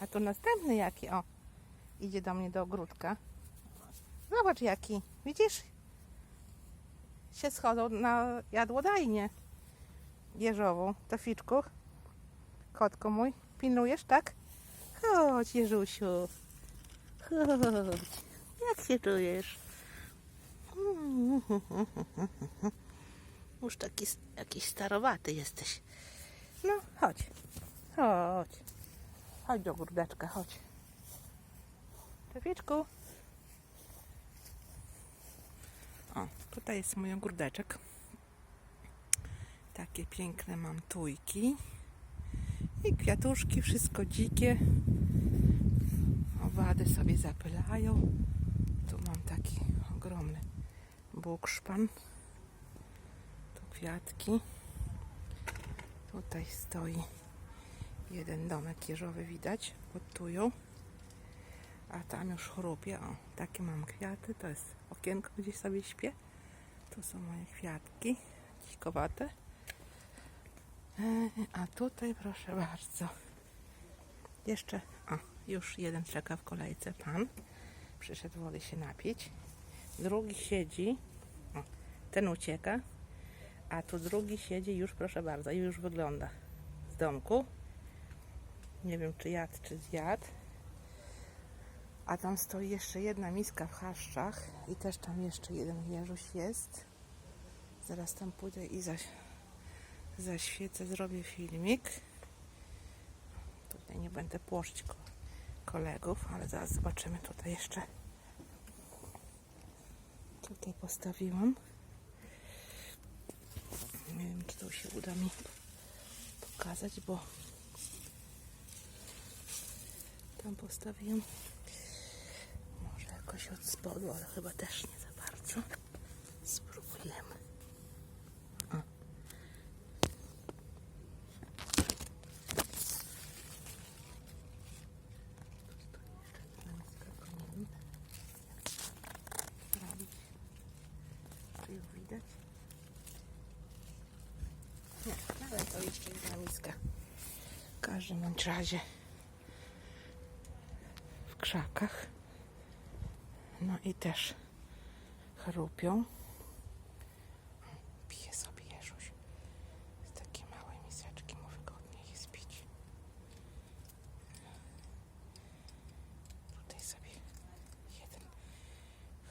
A tu następny jaki, o. Idzie do mnie do ogródka. Zobacz jaki, widzisz? Się schodzą na jadłodajnię jeżową. To Ficzku, kotko mój, pilnujesz, tak? Chodź, Jeżusiu. Chodź. Jak się czujesz? Już taki jakiś starowaty jesteś. No, chodź. Chodź. Chodź do gurdeczka, chodź. Czepiczku. O, tutaj jest mój ogródeczek. Takie piękne mam tujki. I kwiatuszki, wszystko dzikie. Owady sobie zapylają. Tu mam taki ogromny bukszpan. Tu kwiatki. Tutaj stoi jeden domek jeżowy widać pod tują. A tam już chrupie. O, takie mam kwiaty. To jest okienko, gdzieś sobie śpię. Tu są moje kwiatki. Dzikowate. E, A tutaj proszę bardzo. Jeszcze, o, już jeden czeka w kolejce, pan. Przyszedł wody się napić. Drugi siedzi. O, ten ucieka. A tu drugi siedzi już, proszę bardzo, już wygląda z domku. Nie wiem, czy jadł, czy zjadł. A tam stoi jeszcze jedna miska w chaszczach i też tam jeszcze jeden jeżuś jest. Zaraz tam pójdę i zaś, zaświecę, zrobię filmik. Tutaj nie będę płoszczyć ko- kolegów, ale zaraz zobaczymy tutaj jeszcze. Tutaj postawiłam. Nie wiem, czy to się uda mi pokazać, bo tam postawiłam. Może jakoś od spodu, ale chyba też nie za bardzo. Spróbujemy. Widać. Nie, ale to jeszcze jedna miska. W każdym razie krzakach. No i też chrupią. Pije sobie Jeżuś. Z takiej małej miseczki mu wygodniej jest pić. Tutaj sobie jeden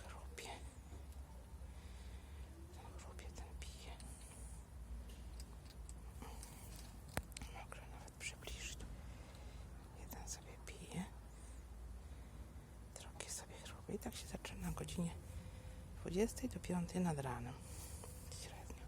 chrupie. Ten chrupie, ten pije. Mogę nawet przybliżyć. Jeden sobie pije. Drugi sobie chrupie. I tak się zaczyna o godzinie 20 do 5 nad ranem. Średnio.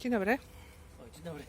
Dzień dobry. O, dzień dobry.